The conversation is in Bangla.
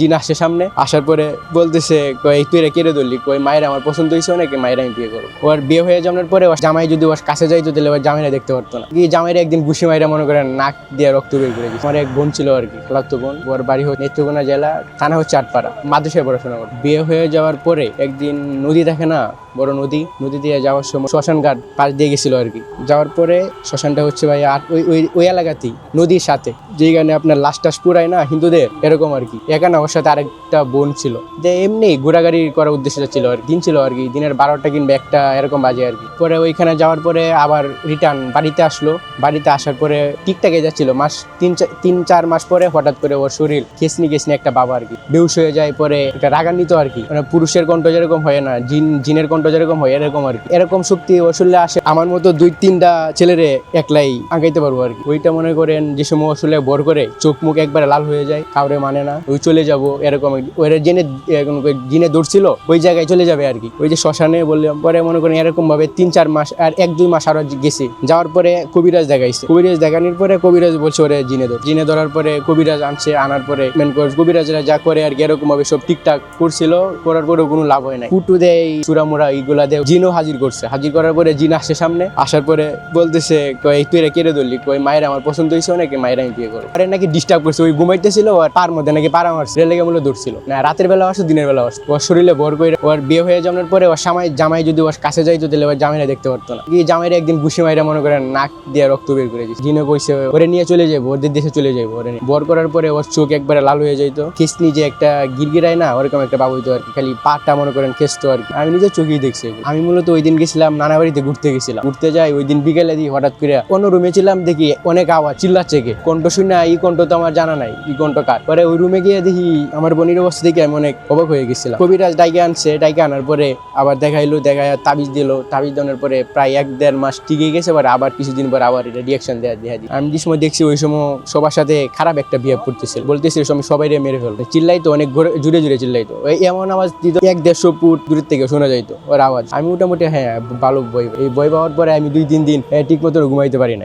জিন আসছে সামনে, আসার পরে বলতেছে, কই তুই রে কেড়ে ধরলি? কই মায়ের আমার পছন্দ হয়েছে নাকি মায়ের আমি বিয়ে করব। ওর বিয়ে হয়ে যাওয়ার পরে ওর জামাই যদি ওর কাছে যাইতো, তাহলে ওর জামাইরা দেখতে পারতো না। কি জামাইরা একদিন ঘুষি মাইরা, মনে করেন, নাক দিয়ে রক্ত বের করে দিচ্ছে আমার এক বোন ছিল আর কি খালাতো বোন। ওর বাড়ি হচ্ছে নেত্রকোনা জেলা, থানা হচ্ছে আটপাড়া, মাদ্রাসায় পড়াশোনা করে। বিয়ে হয়ে যাওয়ার পরে একদিন নদী দেখে না, বড় নদী নদী দিয়ে যাওয়ার সময় শ্মশান ঘাট পাশ দিয়ে গেছিল আর কি। যাওয়ার পরে শ্মশানটা হচ্ছে ভাই, আর ওই ওই ওই এলাকাতেই, নদীর সাথে। যেখানে আপনার লাশ টাস পুরায় না, হিন্দুদের, এরকম আর কি। এখানে ওর সাথে আরেকটা বোন ছিল। যে এমনি ঘোরাঘুরি করার উদ্দেশ্যটা ছিল আর দিন ছিল আর কি, দিনের বারোটা কিংবা একটা, এরকম বাজে আর কি। পরে ওইখানে যাওয়ার পরে আবার রিটার্ন বাড়িতে আসলো। বাড়িতে আসার পরে ঠিকঠাকই যাচ্ছিল। মাস তিন তিন, চার মাস পরে হঠাৎ করে ওর শরীর খেসনি খেসনি একটা বাবা আর কি। বেউস হয়ে যায়, পরে একটা রাগান্বিত আর কি। মানে পুরুষের কণ্ঠ যেরকম হয় না, জিন, জিনের কণ্ঠ যেরকম হয়, এরকম আর কি। এরকম শক্তি ওর আসে। আমার মতো দুই, তিনটা ছেলেরে একলাই আঁকাইতে পারব আর কি। ওইটা মনে করেন যে সময় শরীরে ভর করে চোখ মুখ একবারে লাল হয়ে যায়, কাউরে মানে না। ওই চলে যাব, এরকম ওরা জেনে জিনে দৌড়ছিল, ওই জায়গায় চলে যাবে আর কি। ওই যে শ্মশানে বললাম, পরে মনে করেন এরকম ভাবে তিন চার মাস আর এক দুই মাস আরও গেছি। যাওয়ার পরে কবিরাজ দেখাইছে। কবিরাজ দেখানোর পরে কবিরাজ বলছে, ওরে জিনে ধর। জিনে ধরার পরে কবিরাজ আনছে, আনার পরে মেন কবিরাজরা যা করে আর কি এরকম ভাবে সব ঠিকঠাক করছিল, করার পরেও কোনো লাভ হয় নাই। ফুটু দেয়, চূড়ামুড়া এইগুলা দেয়, জিনও হাজির করছে। হাজির করার পরে জিন আসছে সামনে, আসার পরে বলতেছে কই তুই কেড়ে ধরলি? কই মায়ের আমার পছন্দ হয়েছে নাকি মায়ের আমি বিয়ে করব আরে নাকি ডিস্টার্ব করছে, ওই ঘুমাইতেছিল, আর পার মধ্যে নাকি পাড়া মারছে লেগে মূল্য দৌড়ছিল না, রাতের বেলা আসছে দিনের বেলা আসছে ওর শরীরে ভর করে ওর বিয়ে হয়ে যাওয়ার পরে ওর জামাই জামাই যদি ওর কাছে যাইতো, তাহলে ওর জামাইরা দেখতে পারতো না। কি জামাইরা একদিন ঘুষি মাইরা মনে করেন, নাক দিয়ে রক্ত বের করে দিচ্ছে জিনে কইছে, ওরে নিয়ে চলে যাব ওদের দেশে চলে যাব ওরে বর করার পরে ওর চোখ একবারে লাল হয়ে যাইতো। খিসনি যে একটা গিরগিরায় না, ওরকম একটা বাবু হইতো আর কি। খালি পাটা মনে করেন খেসতো আর কি। আমি নিজের চোখেই দেখছি আমি মূলত ওই দিন গেছিলাম, নানা বাড়িতে ঘুরতে গেছিলাম। ঘুরতে যাই, ওই দিন বিকেলে দিই হঠাৎ করে অন্য রুমে ছিলাম, দেখি অনেক আওয়াজ, চিল্লাচ্ছে কে? কণ্ঠ শুনে এই কণ্ঠ তো আমার জানা নাই। এই কণ্ঠ কার? পরে ওই রুমে গিয়ে দেখি আমার বোনের অবস্থা দেখে আমি অনেক অবাক হয়ে গেছিলাম। কবিরাজ ডাইকে আনছে, ডাইকে আনার পরে আবার দেখাইলো দেখা তাবিজ দিল। তাবিজ দেওয়ার পরে প্রায় এক দেড় মাস টিকে গেছে এবার আবার কিছুদিন পর আবার এটা রিয়াকশন দেওয়া দেখা দিই। আমি যে সময় দেখছি ওই সময় সবার সাথে খারাপ একটা বিহেভ করতেছিল। বলতেছি ওই সময় সবাই মেরে ফেলতো চিল্লাইতো, অনেক ঘুরে- জুড়ে জুড়ে চিল্লাইতো। ওই এমন আওয়াজ দিত, এক দেড়শো ফুট দূরের থেকে শোনা যাইতো ওর আওয়াজ। আমি মোটামুটি হ্যাঁ ভালো বই এই বই পাওয়ার পরে আমি দুই তিন দিন ঠিক মতো ঘুমাইতে পারি না